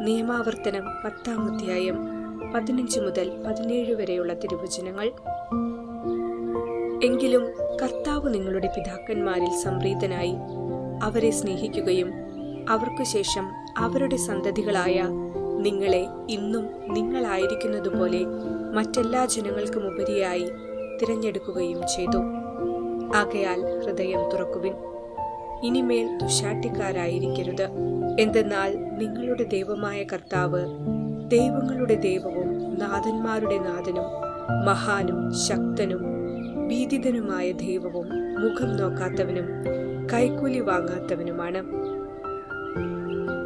നിയമാവർത്തനം പത്താം അധ്യായം പതിനഞ്ച് മുതൽ പതിനേഴ് വരെയുള്ള തിരുവചനങ്ങൾ. എങ്കിലും കർത്താവ് നിങ്ങളുടെ പിതാക്കന്മാരിൽ സംപ്രീതനായി അവരെ സ്നേഹിക്കുകയും അവർക്കു ശേഷം അവരുടെ സന്തതികളായ നിങ്ങളെ ഇന്നും നിങ്ങളായിരിക്കുന്നതുപോലെ മറ്റെല്ലാ ജനങ്ങൾക്കും ഉപരിയായി തിരഞ്ഞെടുക്കുകയും ചെയ്തു. ആകയാൽ ഹൃദയം തുറക്കുവിൻ. ഇനിമേൽ ദുശാട്ടിക്കാരായിരിക്കരുത്. എന്തെന്നാൽ നിങ്ങളുടെ ദൈവമായ കർത്താവ് ദൈവങ്ങളുടെ ദൈവവും നാഥന്മാരുടെ നാഥനും മഹാനും ശക്തനും ഭീതിതനുമായ ദൈവവും മുഖം നോക്കാത്തവനും കൈക്കൂലി വാങ്ങാത്തവനുമാണ്.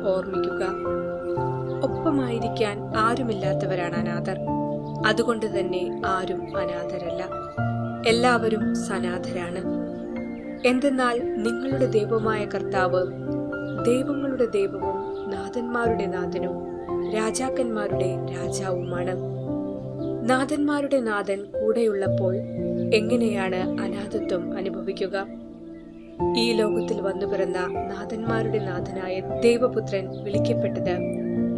ഓർമ്മിക്കുക ഒപ്പമായിരിക്കാൻ ആരുമില്ലാത്തവരാണ് അനാഥർ. അതുകൊണ്ട് തന്നെ ആരും അനാഥരല്ല. എല്ലാവരും സനാഥരാണ്. എന്തെന്നാൽ നിങ്ങളുടെ ദൈവമായ കർത്താവ് ദൈവങ്ങളുടെ ദൈവവും നാഥന്മാരുടെ നാഥനും രാജാക്കന്മാരുടെ രാജാവുമാണ്. നാഥന്മാരുടെ നാഥൻ കൂടെയുള്ളപ്പോൾ എങ്ങനെയാണ് അനാഥത്വം അനുഭവിക്കുക? ഈ ലോകത്തിൽ വന്നു പിറന്ന നാഥന്മാരുടെ നാഥനായ ദൈവപുത്രൻ വിളിക്കപ്പെട്ടത്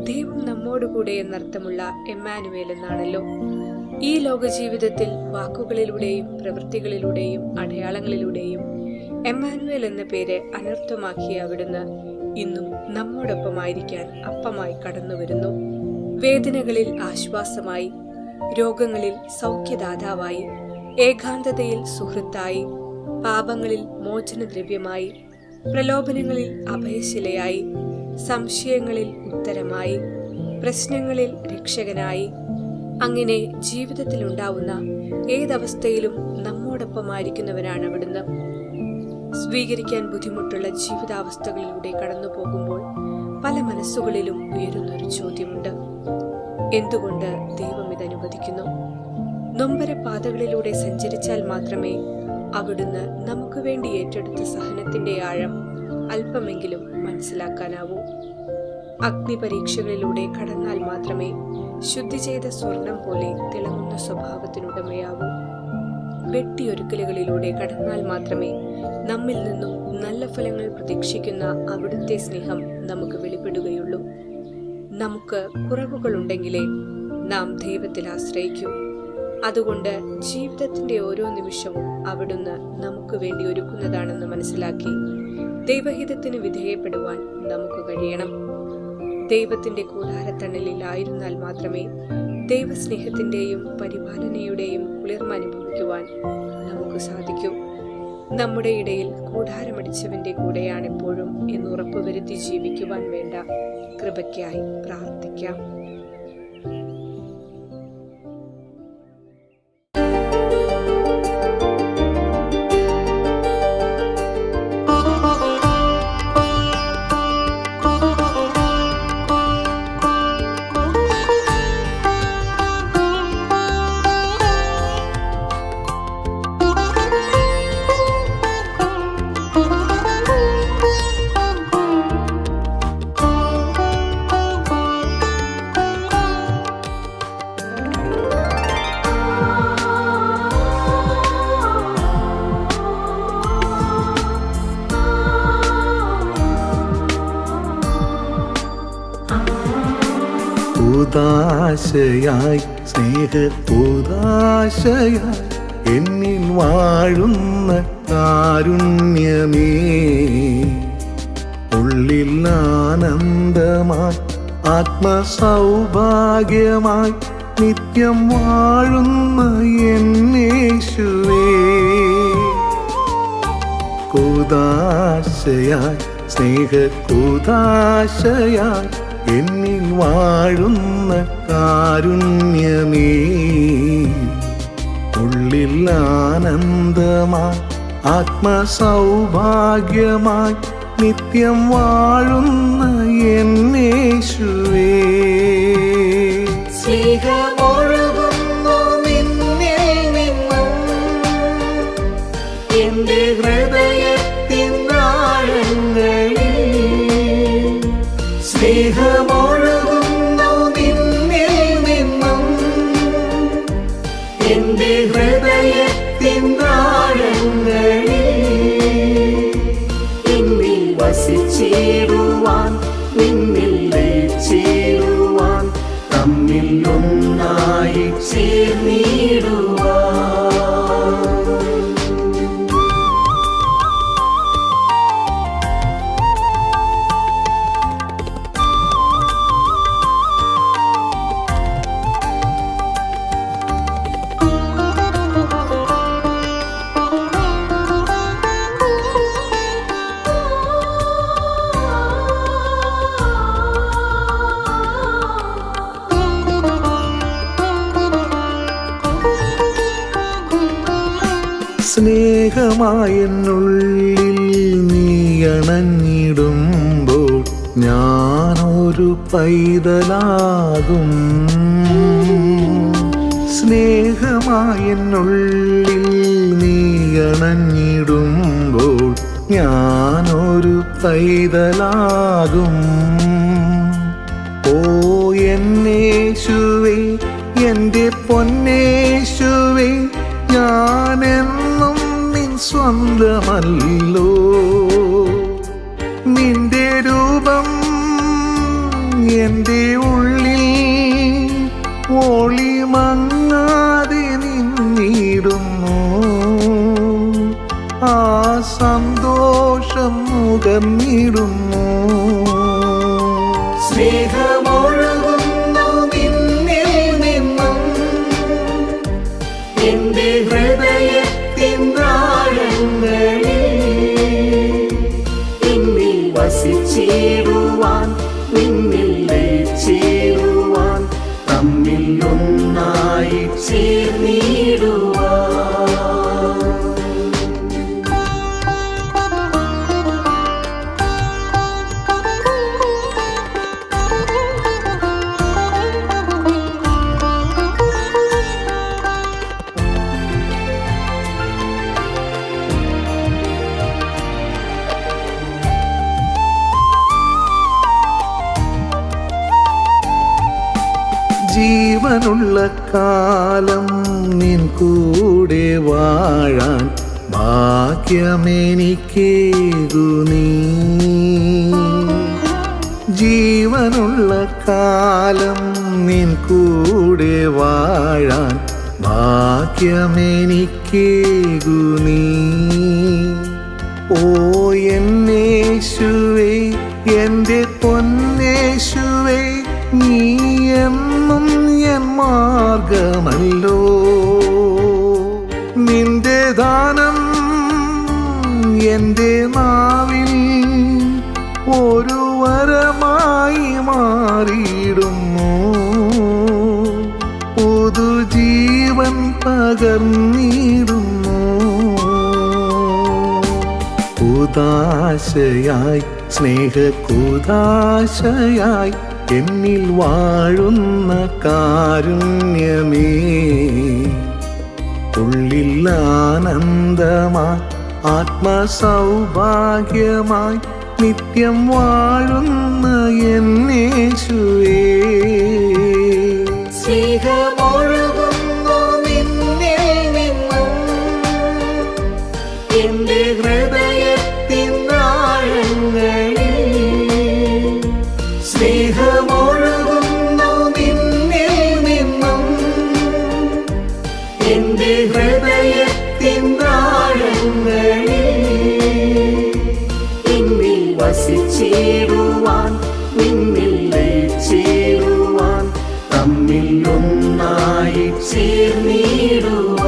ദൈവം നമ്മോടുകൂടെ എന്നർത്ഥമുള്ള എമ്മാനുവേൽ എന്നാണല്ലോ. ഈ ലോകജീവിതത്തിൽ വാക്കുകളിലൂടെയും പ്രവൃത്തികളിലൂടെയും അടയാളങ്ങളിലൂടെയും എമ്മാനുവേൽ എന്ന പേര് അനർത്ഥമാക്കിയ അവിടുന്ന് ഇന്നും നമ്മോടൊപ്പമായിരിക്കാൻ അപ്പമായി കടന്നു വരുന്നു. വേദനകളിൽ ആശ്വാസമായി രോഗങ്ങളിൽ സൗഖ്യദാതാവായി ഏകാന്തതയിൽ സുഹൃത്തായി പാപങ്ങളിൽ മോചനദ്രവ്യമായി പ്രലോഭനങ്ങളിൽ അഭയശിലയായി സംശയങ്ങളിൽ ഉത്തരമായി പ്രശ്നങ്ങളിൽ രക്ഷകനായി അങ്ങനെ ജീവിതത്തിലുണ്ടാവുന്ന ഏതവസ്ഥയിലും നമ്മോടൊപ്പമായിരിക്കുന്നവനാണ് അവിടുന്ന്. സ്വീകരിക്കാൻ ബുദ്ധിമുട്ടുള്ള ജീവിതാവസ്ഥകളിലൂടെ കടന്നു പോകുമ്പോൾ പല മനസ്സുകളിലും ഉയരുന്നൊരു ചോദ്യമുണ്ട്. എന്തുകൊണ്ട് ദൈവം ഇത് അനുവദിക്കുന്നു നൊമ്പര പാതകളിലൂടെ സഞ്ചരിച്ചാൽ മാത്രമേ അവിടുന്ന് നമുക്ക് വേണ്ടി ഏറ്റെടുത്ത സഹനത്തിന്റെ ആഴം അല്പമെങ്കിലും മനസ്സിലാക്കാനാവൂ. അഗ്നി പരീക്ഷകളിലൂടെ കടന്നാൽ മാത്രമേ ശുദ്ധി ചെയ്ത സ്വർണം പോലെ തിളങ്ങുന്ന സ്വഭാവത്തിനുടമയാവൂ. വെട്ടിയൊരുക്കലുകളിലൂടെ കടന്നാൽ മാത്രമേ നമ്മിൽ നിന്നും നല്ല ഫലങ്ങൾ പ്രതീക്ഷിക്കുന്ന അവിടുത്തെ സ്നേഹം നമുക്ക് വെളിപ്പെടുകയുള്ളൂ. നമുക്ക് കുറവുകളുണ്ടെങ്കിലേ നാം ദൈവത്തിൽ ആശ്രയിക്കൂ. അതുകൊണ്ട് ജീവിതത്തിന്റെ ഓരോ നിമിഷവും അവിടുന്ന് നമുക്ക് വേണ്ടി ഒരുക്കുന്നതാണെന്ന് മനസ്സിലാക്കി ദൈവഹിതത്തിന് വിധേയപ്പെടുവാൻ നമുക്ക് കഴിയണം. ദൈവത്തിന്റെ കൂടാരത്തണലിലായിരുന്നാൽ മാത്രമേ ദൈവസ്നേഹത്തിന്റെയും പരിപാലനയുടെയും കുളിർമ അനുഭവിക്കുവാൻ നമുക്ക് സാധിക്കും. നമ്മുടെ ഇടയിൽ കൂടാരമടിച്ചവന്റെ കൂടെയാണെപ്പോഴും എന്ന് ഉറപ്പുവരുത്തി ജീവിക്കുവാൻ വേണ്ട കൃപയ്ക്കായി പ്രാർത്ഥിക്കാം. ഉദാശയായി സ്നേഹപൂതാശയായി എന്നിൽ വാഴുന്ന കാരുണ്യമേ. ഉള്ളിൽ ആനന്ദമായി ആത്മസൗഭാഗ്യമായി നിത്യം വാഴുന്ന എന്നേശുവേ. കൂതാശയായി സ്നേഹകൂതാശയായി എന്നിൽ വാഴുന്ന കാരുണ്യമേ. ഉള്ളിൽ ആനന്ദമായി ആത്മസൗഭാഗ്യമായി നിത്യം വാഴുന്ന എന്നേശുവേ. സ്നേഹമൊഴുകുന്നു നിന്നിൽ നിന്നും. എന്റെ ഹൃദയത്തിൻ സ്നേഹമായെന്നുള്ളിൽ നീ അണഞ്ഞിടുമ്പോൾ ഞാനൊരു പൈതലാകും. സ്നേഹമായെന്നുള്ളിൽ നീ അണഞ്ഞിടുമ്പോൾ ഞാനൊരു പൈതലാകും. ഓ എന്നേശുവേ എന്റെ പൊന്നേശുവേ ഞാനെന്നും നിൻ സ്വന്തമല്ലോ. നിന്റെ രൂപം എന്റെ ഉള്ളിൽ ഓളി മങ്ങാതെ നിന്നിടുന്നു. ആ സന്തോഷം മുഖർന്നിടുന്നു ജീവനുള്ള കാലം നിൻ കൂടെ വാഴാൻ ഭാഗ്യമെനിക്കേകു നീ? ജീവനുള്ള കാലം നിൻ കൂടെ വാഴാൻ ഭാഗ്യമെനിക്കേകു നീ? ഓ മാർഗമല്ലോ. നിന്റെ ദാനം എന്റെ നാവിൽ ഒരു വരമായി മാറിയിടുന്നു. പുതുജീവൻ പകർന്നിടുന്നു. ഉദാശയായി സ്നേഹ സ്നേഹകൂതാശയായി എന്നിൽ വാഴുന്ന കാരുണ്യമേ. ഉള്ളിൽ ആനന്ദമായി ആത്മസൗഭാഗ്യമായി നിത്യം വാഴുന്ന എന്നേശുവേ സ്നേഹമൊഴുകുന്നു വസിച്ചിടുവാൻ നിന്നിൽ ലയിച്ചിടുവാൻ തമ്മിൽ ഒന്നായി ചേർന്നിടുവാൻ.